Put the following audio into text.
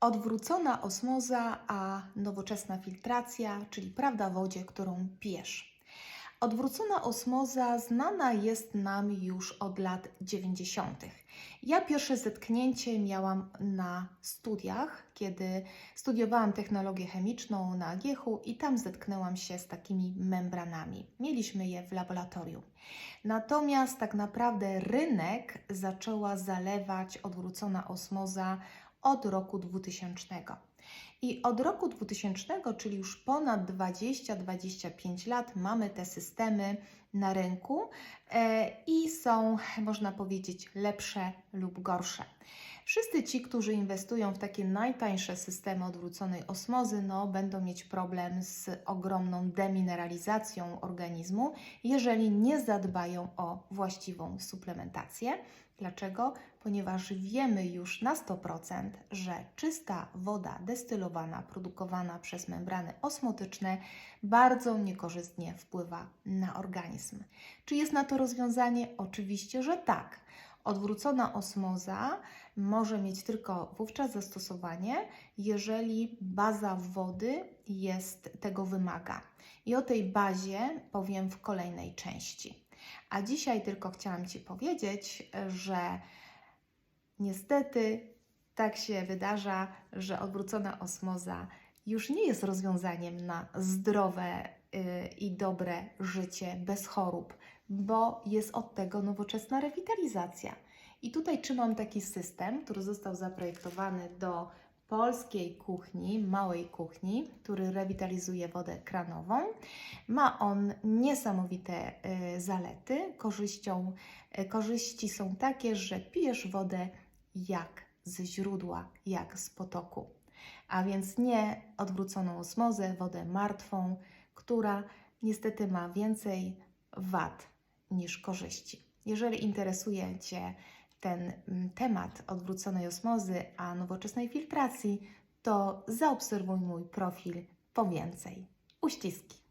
Odwrócona osmoza, a nowoczesna filtracja, czyli prawda wodzie, którą pijesz. Odwrócona osmoza znana jest nam już od lat 90. Ja pierwsze zetknięcie miałam na studiach, kiedy studiowałam technologię chemiczną na Giechu i tam zetknęłam się z takimi membranami. Mieliśmy je w laboratorium. Natomiast tak naprawdę rynek zaczęła zalewać odwrócona osmoza od roku 2000. I od roku 2000, czyli już ponad 20-25 lat, mamy te systemy na rynku e, i są, można powiedzieć, lepsze lub gorsze. Wszyscy ci, którzy inwestują w takie najtańsze systemy odwróconej osmozy, no, będą mieć problem z ogromną demineralizacją organizmu, jeżeli nie zadbają o właściwą suplementację. Dlaczego? Ponieważ wiemy już na 100%, że czysta woda destylowana, produkowana przez membrany osmotyczne, bardzo niekorzystnie wpływa na organizm. Czy jest na to rozwiązanie? Oczywiście, że tak. Odwrócona osmoza może mieć tylko wówczas zastosowanie, jeżeli baza wody jest tego wymaga. I o tej bazie powiem w kolejnej części. A dzisiaj tylko chciałam Ci powiedzieć, że niestety tak się wydarza, że odwrócona osmoza już nie jest rozwiązaniem na zdrowe yy, i dobre życie bez chorób, bo jest od tego nowoczesna rewitalizacja. I tutaj trzymam taki system, który został zaprojektowany do polskiej kuchni, małej kuchni, który rewitalizuje wodę kranową. Ma on niesamowite y, zalety. Korzyścią, y, korzyści są takie, że pijesz wodę jak ze źródła, jak z potoku. A więc nie odwróconą osmozę, wodę martwą, która niestety ma więcej wad niż korzyści. Jeżeli interesuje Cię ten mm, temat odwróconej osmozy, a nowoczesnej filtracji, to zaobserwuj mój profil po więcej. Uściski!